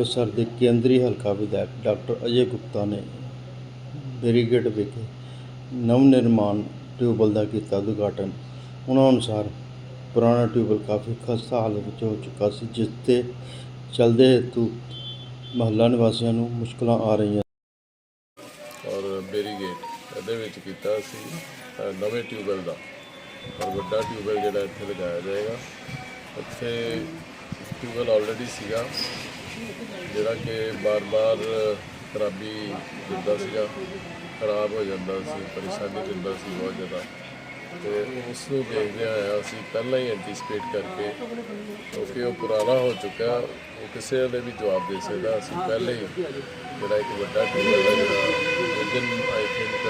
ਅੰਮ੍ਰਿਤਸਰ ਦੇ ਕੇਂਦਰੀ ਹਲਕਾ ਵਿਧਾਇਕ ਡਾਕਟਰ ਅਜੇ ਗੁਪਤਾ ਨੇ ਬੈਰੀਗੇਡ ਵਿਖੇ ਨਵ ਨਿਰਮਾਣ ਟਿਊਬਵੈੱਲ ਦਾ ਕੀਤਾ ਉਦਘਾਟਨ। ਉਹਨਾਂ ਅਨੁਸਾਰ ਪੁਰਾਣਾ ਟਿਊਬਵੈੱਲ ਕਾਫੀ ਖਸਤਾ ਹਾਲਤ ਵਿੱਚ ਹੋ ਚੁੱਕਾ ਸੀ, ਜਿਸ ਤੇ ਚਲਦੇ ਹੇਤੂ ਮਹੱਲਾ ਨਿਵਾਸੀਆਂ ਨੂੰ ਮੁਸ਼ਕਲਾਂ ਆ ਰਹੀਆਂ ਔਰ ਬੈਰੀਗੇਟ ਇਹਦੇ ਵਿੱਚ ਕੀਤਾ ਸੀ ਨਵੇਂ ਟਿਊਬਵੈੱਲ ਦਾ। ਔਰ ਵੱਡਾ ਟਿਊਬਵੈੱਲ ਜਿਹੜਾ ਇੱਥੇ ਲਗਾਇਆ ਜਾਏਗਾ, ਇੱਥੇ ਟਿਊਬਵੈੱਲ ਆਲਰੇਡੀ ਸੀਗਾ। ਜਿਹੜਾ ਕਿ ਬਾਰ-ਬਾਰ ਖਰਾਬੀ ਦਿੰਦਾ ਸੀਗਾ, ਖਰਾਬ ਹੋ ਜਾਂਦਾ ਸੀ, ਪਰੇਸ਼ਾਨੀ ਦਿੰਦਾ ਸੀ ਬਹੁਤ ਜ਼ਿਆਦਾ। ਤੇ ਉਸ ਨੂੰ ਦੇਖਦੇ ਹੋਇਆ ਅਸੀਂ ਪਹਿਲਾਂ ਹੀ ਐਂਟੀਸਪੇਟ ਕਰਕੇ ਕਿਉਂਕਿ ਉਹ ਪੁਰਾਣਾ ਹੋ ਚੁੱਕਾ, ਉਹ ਕਿਸੇ ਦੇ ਵੀ ਜਵਾਬ ਦੇ ਸਕਦਾ। ਅਸੀਂ ਪਹਿਲੇ ਹੀ ਜਿਹੜਾ ਇੱਕ ਵੱਡਾ ਟਿਊਬਵੈੱਲ ਹੈ, ਜਿਹੜਾ within I think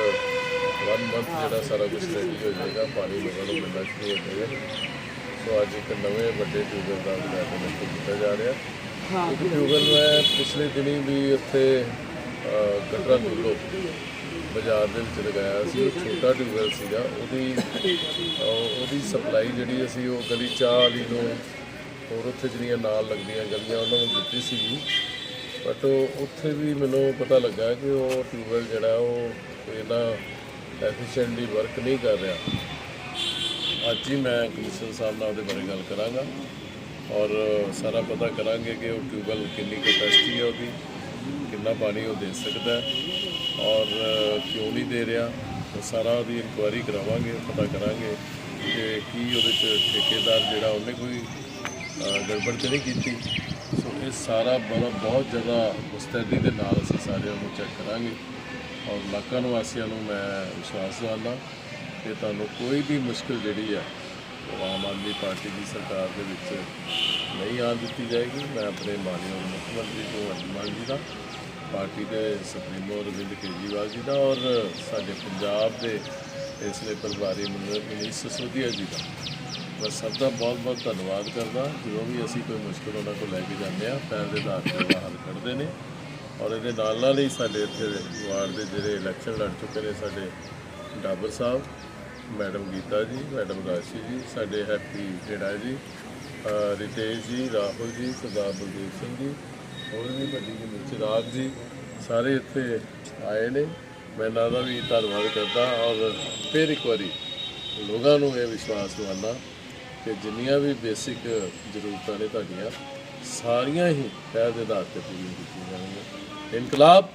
one month ਜਿਹੜਾ ਸਾਰਾ ਕੁਝ ਰੈਡੀ ਹੋ ਜਾਏਗਾ ਪਾਣੀ ਲੱਗਣ ਨੂੰ ਮਿਲਣਾ ਸ਼ੁਰੂ ਹੋ ਜਾਏਗਾ ਸੋ ਅੱਜ ਇੱਕ ਨਵੇਂ ਵੱਡੇ ਟਿਊਬਵੈੱਲ ਦਾ ਉਦਘਾਟਨ ਇੱਥੇ ਕੀਤਾ ਜਾ ਰਿਹਾ। ਇੱਕ ਟਿਊਬਵੈੱਲ ਮੈਂ ਪਿਛਲੇ ਦਿਨੀ ਵੀ ਉੱਥੇ ਕਟਰਾ ਕੋਲੋਂ ਬਾਜ਼ਾਰ ਦੇ ਵਿੱਚ ਲਗਾਇਆ ਸੀ, ਉਹ ਛੋਟਾ ਟਿਊਬਵੈੱਲ ਸੀਗਾ, ਉਹਦੀ ਉਹਦੀ ਸਪਲਾਈ ਜਿਹੜੀ ਅਸੀਂ, ਉਹ ਗਲੀ ਚਾਹ ਵਾਲੀ ਨੂੰ ਹੋਰ ਉੱਥੇ ਜਿਹੜੀਆਂ ਨਾਲ ਲੱਗਦੀਆਂ ਗਲੀਆਂ, ਉਹਨਾਂ ਨੂੰ ਦਿੱਤੀ ਸੀਗੀ ਬਟ ਉੱਥੇ ਵੀ ਮੈਨੂੰ ਪਤਾ ਲੱਗਾ ਕਿ ਉਹ ਟਿਊਬਵੈੱਲ ਜਿਹੜਾ, ਉਹ ਕੋਈ ਇੰਨਾ ਐਫੀਸ਼ੀਐਂਟਲੀ ਵਰਕ ਨਹੀਂ ਕਰ ਰਿਹਾ। ਅੱਜ ਹੀ ਮੈਂ ਕਮਿਸ਼ਨਰ ਸਾਹਿਬ ਨਾਲ ਉਹਦੇ ਬਾਰੇ ਗੱਲ ਕਰਾਂਗਾ। ਔਰ ਸਾਰਾ ਪਤਾ ਕਰਾਂਗੇ ਕਿ ਉਹ ਟਿਊਬਵੈੱਲ ਕਿੰਨੀ ਕਪੈਸਿਟੀ ਹੈ ਉਹਦੀ, ਕਿੰਨਾ ਪਾਣੀ ਉਹ ਦੇ ਸਕਦਾ ਔਰ ਕਿਉਂ ਨਹੀਂ ਦੇ ਰਿਹਾ, ਉਹ ਸਾਰਾ ਉਹਦੀ ਇਨਕੁਆਇਰੀ ਕਰਾਵਾਂਗੇ, ਪਤਾ ਕਰਾਂਗੇ ਕਿ ਕੀ ਉਹਦੇ ਚ ਠੇਕੇਦਾਰ ਜਿਹੜਾ ਉਹਨੇ ਕੋਈ ਗੜਬੜ ਤੇ ਨਹੀਂ ਕੀਤੀ। ਸੋ ਇਹ ਸਾਰਾ ਬੜਾ, ਬਹੁਤ ਜ਼ਿਆਦਾ ਮੁਸਤੈਦੀ ਦੇ ਨਾਲ ਅਸੀਂ ਸਾਰਿਆਂ ਨੂੰ ਚੈੱਕ ਕਰਾਂਗੇ ਔਰ ਇਲਾਕਾ ਨਿਵਾਸੀਆਂ ਨੂੰ ਮੈਂ ਵਿਸ਼ਵਾਸ ਦਿਵਾਉਂਦਾ ਕਿ ਤੁਹਾਨੂੰ ਕੋਈ ਵੀ ਮੁਸ਼ਕਲ ਜਿਹੜੀ ਆ ਆਮ ਆਦਮੀ ਪਾਰਟੀ ਦੀ ਸਰਕਾਰ ਦੇ ਵਿੱਚ ਨਹੀਂ ਆਉਣ ਦਿੱਤੀ ਜਾਏਗੀ। ਮੈਂ ਆਪਣੇ ਮਾਨਯੋਗ ਮੁੱਖ ਮੰਤਰੀ ਭਗਵੰਤ ਮਾਨ ਜੀ ਦਾ ਪਾਰਟੀ ਦੇ ਸੁਪਰੀਮੋ ਅਰਵਿੰਦ ਕੇਜਰੀਵਾਲ ਜੀ ਦਾ ਔਰ ਸਾਡੇ ਪੰਜਾਬ ਦੇ ਇਸ ਲਈ ਪ੍ਰਭਾਰੀ ਮਨੀਸ਼ ਸਸੋਦੀਆ ਜੀ ਦਾ। ਮੈਂ ਸਭ ਦਾ ਬਹੁਤ ਬਹੁਤ ਧੰਨਵਾਦ ਕਰਦਾ। ਜਦੋਂ ਵੀ ਅਸੀਂ ਕੋਈ ਮੁਸ਼ਕਲ ਉਹਨਾਂ ਕੋਲ ਲੈ ਕੇ ਜਾਂਦੇ ਆ ਪੈਰ ਦੇ ਆਧਾਰ ਤੇ ਹੱਲ ਕੱਢਦੇ ਨੇ। ਔਰ ਇਹਦੇ ਨਾਲ ਨਾਲ ਹੀ ਸਾਡੇ ਇੱਥੇ ਵਾਰਡ ਦੇ ਜਿਹੜੇ ਇਲੈਕਸ਼ਨ ਲੜ ਚੁੱਕੇ ਨੇ, ਸਾਡੇ ਡਾਬਰ ਸਾਹਿਬ ਮੈਡਮ ਗੀਤਾ ਜੀ ਮੈਡਮ ਰਾਸ਼ੀ ਜੀ ਸਾਡੇ ਹੈਪੀ ਜਿਹੜਾ ਜੀ ਅ, ਰਿਤੇਸ਼ ਜੀ ਰਾਹੁਲ ਜੀ ਸਰਦਾਰ ਬਲਦੇਵ ਸਿੰਘ ਜੀ ਹੋਰ ਵੀ ਵੱਡੀ ਗਿਣਤੀ ਵਿੱਚ ਚਿਰਾਗ ਜੀ ਸਾਰੇ ਇੱਥੇ ਆਏ ਨੇ। ਮੈਂ ਇਹਨਾਂ ਦਾ ਵੀ ਧੰਨਵਾਦ ਕਰਦਾ ਔਰ ਫਿਰ ਇੱਕ ਵਾਰੀ ਲੋਕਾਂ ਨੂੰ ਇਹ ਵਿਸ਼ਵਾਸ ਦਿਵਾਉਣਾ ਕਿ ਜਿੰਨੀਆਂ ਵੀ ਬੇਸਿਕ ਜ਼ਰੂਰਤਾਂ ਨੇ ਤੁਹਾਡੀਆਂ ਸਾਰੀਆਂ ਹੀ ਪਹਿਲ ਦੇ ਆਧਾਰ ਤੇ ਪੂਰੀਆਂ ਕੀਤੀਆਂ ਜਾਣਗੀਆਂ। ਇਨਕਲਾਬ